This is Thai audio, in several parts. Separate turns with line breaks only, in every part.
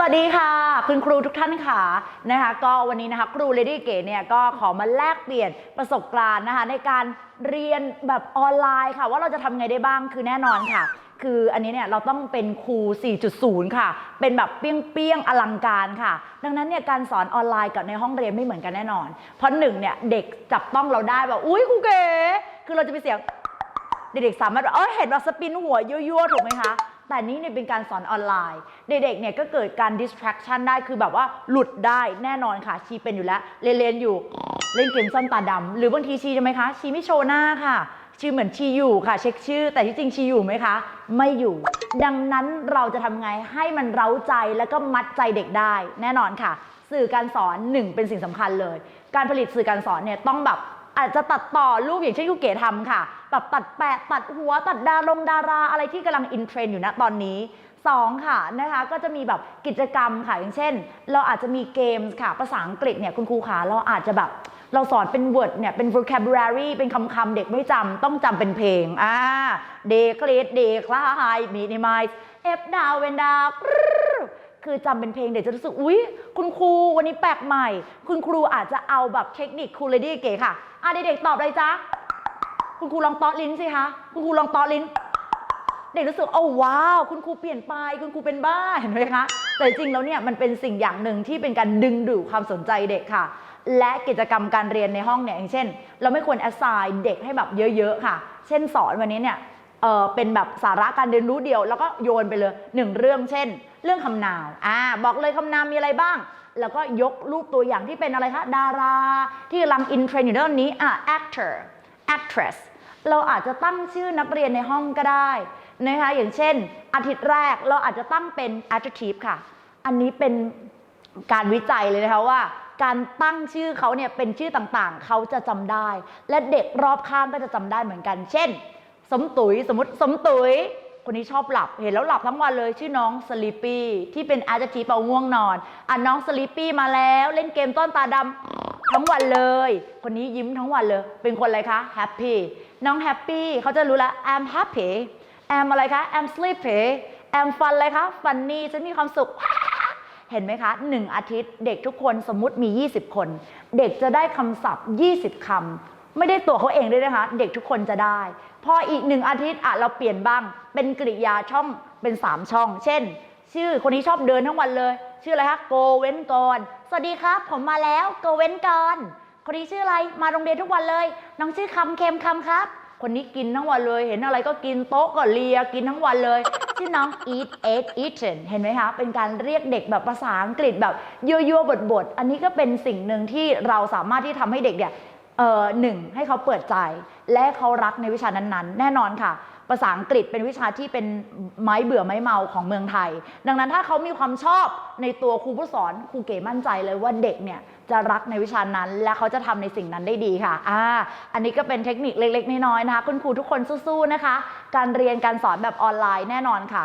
วัสดีค่ะคุณครูทุกท่านค่ะนะคะก็วันนี้นะคะครูเลดี้เก๋เนี่ยก็ขอมาแลกเปลี่ยนประสบการณ์นะคะในการเรียนแบบออนไลน์ค่ะ ว่าเราจะทำไงได้บ้างคือแน่นอนค่ะ คืออันนี้เนี่ยเราต้องเป็นครู 4.0 ค่ะ เป็นแบบเปี้ยงๆอลังการค่ะ ดังนั้นเนี่ยการสอนออนไลน์กับในห้องเรียนไม่เหมือนกันแน่นอน เพราะหนึ่งเนี่ยเด็กจับต้องเราได้แบบอุ้ยครูเก๋คือเราจะไปเสียงเด็กๆสามารถแบบเออเห็นว่าสปินหัวยั่วๆถูกไหมคะ แต่นี่เนี่ยเป็นการสอนออนไลน์ เด็กๆเนี่ยก็เกิดการ distraction ได้คือแบบว่าหลุดได้แน่นอนค่ะ ชีเป็นอยู่แล้วเรียนอยู่เล่นเกมซ่อนตาดำหรือบางทีชีจะไหมคะ ชีไม่โชว์หน้าค่ะชีเหมือนชีอยู่ค่ะ เช็คชื่อ แต่ที่จริงชีอยู่ไหมคะ ไม่อยู่ ดังนั้นเราจะทำไงให้มันเร้าใจแล้วก็มัดใจเด็กได้ แน่นอนค่ะ สื่อการสอนหนึ่งเป็นสิ่งสำคัญเลย การผลิตสื่อการสอนเนี่ยต้องแบบ อาจจะตัดต่อรูปอย่างเช่นครูเก๋ทำค่ะแบบตัดแปะตัดหัวตัดดารงดาราอะไรที่กำลังอินเทรนด์อยู่นะตอนนี้สองค่ะนะคะก็จะมีแบบกิจกรรมค่ะอย่างเช่น เราอาจจะมีเกมส์ค่ะ ภาษาอังกฤษเนี่ยคุณครูขาเราอาจจะแบบเราสอนเป็น word เนี่ยเป็น vocabulary เป็นคำคำเด็กไม่จำต้องจำเป็นเพลงอ่า decrease decline minimize f down when down คือจำเป็นเพลงเด็กจะรู้สึกอุ๊ย คุณครูวันนี้แปลกใหม่ คุณครูอาจจะเอาแบบเทคนิคครูเลดี้เก๋ค่ะอะเด็กๆตอบเลยจ๊ะคุณครูลองตาะลิ้นสิคะคุณครูลองตาะลิ้น เด็กรู้สึกโอ้ว้าว คุณครูเปลี่ยนไป คุณครูเป็นบ้าเห็นไหมคะแต่จริงแล้วเนี่ยมันเป็นสิ่งอย่างหนึ่งที่เป็นการดึงดูดความสนใจเด็กค่ะ และกิจกรรมการเรียนในห้องเนี่ยอย่างเช่น เราไม่ควร assign เด็กให้แบบเยอะ ๆ ค่ะ เช่นสอนวันนี้เนี่ย เออเป็นแบบสาระการเรียนรู้เดียว แล้วก็โยนไปเลยหนึ่งเรื่องเช่น เรื่องคำนาวอ่าบอกเลยคำนามมีอะไรบ้าง แล้วก็ยกรูปตัวอย่างที่เป็นอะไรคะดารา ที่กำลังอินเทรนด์อยู่เรื่องนี้อะ actor actress เราอาจจะตั้งชื่อนักเรียนในห้องก็ได้นะคะอย่างเช่น อาทิตย์แรกเราอาจจะตั้งเป็น adjective ค่ะ อันนี้เป็นการวิจัยเลยนะคะว่า การตั้งชื่อเขาเนี่ยเป็นชื่อต่างๆ เขาจะจำได้ และเด็กรอบข้างก็จะจำได้เหมือนกัน เช่น สมตุยสมมติสมตุยคนนี้ชอบหลับเห็นแล้วหลับทั้งวันเลยชื่อน้องสลีปปี้ที่เป็น adjective แปลว่าง่วงนอนอะน้องสลีปปี้มาแล้วเล่นเกมต้นตาดำทั้งวันเลย คนนี้ยิ้มทั้งวันเลย เป็นคนอะไรคะ happy น้อง happy เขาจะรู้แล้ว I'm happy I'm อะไรคะ I'm sleepy I'm fun อะไรคะ funny ฉันมีความสุขเห็นไหมคะหนึ่งอาทิตย์เด็กทุกคนสมมุติมี 20 คน เด็กจะได้คำศัพท์ 20คำไม่ได้ตัวเขาเองด้วยนะคะ เด็กทุกคนจะได้ พออีกหนึ่งอาทิตย์อะเราเปลี่ยนบ้าง เป็นกริยาช่องเป็น 3 ช่อง เช่น ชื่อคนนี้ชอบเดินทั้งวันเลย ชื่ออะไรคะ go เว้นก่อนสวัสดีครับ ผมมาแล้ว go เว้นก่อนคนนี้ชื่ออะไรมาโรงเรียนทุกวันเลย น้องชื่อคำเค็มคำครับ คนนี้กินทั้งวันเลย เห็นอะไรก็กินโต๊ะก็เลียกินทั้งวันเลยชื่อน้อง eat ate eaten เห็นไหมคะ เป็นการเรียกเด็กแบบภาษาอังกฤษแบบยั่วๆบทๆอันนี้ก็เป็นสิ่งหนึ่งที่เราสามารถที่ทำให้เด็กเนี่ย เอ่อหนึ่งให้เขาเปิดใจ และเขารักในวิชานั้นๆ แน่นอนค่ะ ภาษาอังกฤษเป็นวิชาที่เป็นไม้เบื่อไม้เมาของเมืองไทย ดังนั้นถ้าเขามีความชอบในตัวครูผู้สอนครูเก๋มั่นใจเลยว่าเด็กเนี่ยจะรักในวิชานั้น และเขาจะทำในสิ่งนั้นได้ดีค่ะอ่าอันนี้ก็เป็นเทคนิคเล็ก ๆ น้อยๆนะคะคุณครูทุกคนสู้ๆนะคะ การเรียนการสอนแบบออนไลน์แน่นอนค่ะ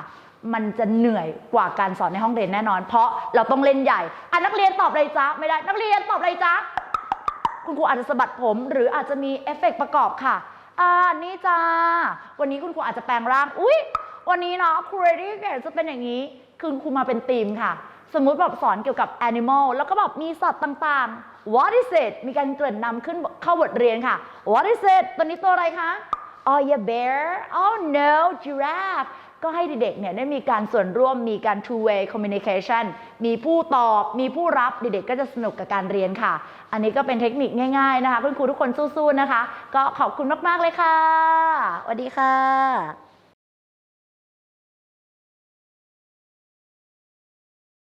มันจะเหนื่อยกว่าการสอนในห้องเรียนแน่นอน เพราะเราต้องเล่นใหญ่อะนักเรียนตอบเลยจ๊ะไม่ได้ นักเรียนตอบเลยจ๊ะ คุณครูอาจจะสะบัดผม หรืออาจจะมีเอฟเฟกต์ประกอบค่ะอ่านี่จ้า วันนี้คุณครูอาจจะแปลงร่าง อุ๊ย วันนี้เนาะครูเรดี้เกจะเป็นอย่างนี้ คือคุณครูมาเป็นธีมค่ะ สมมุติแบบสอนเกี่ยวกับ animal แล้วก็แบบมีสัตว์ต่างๆ what is it มีการเกริ่นนำขึ้นเข้าบทเรียนค่ะ what is it ตัวนี้ตัวอะไรคะ oh yeah bear oh no giraffe ก็ให้เด็กๆเนี่ยได้มีการส่วนร่วมมีการ two way communication มีผู้ตอบ มีผู้รับเด็กๆ ก็จะสนุกกับการเรียนค่ะ อันนี้ก็เป็นเทคนิคง่ายๆนะคะ คุณครูทุกคนสู้ๆนะคะ ก็ขอบคุณมากๆเลยค่ะสวัสดีค่ะ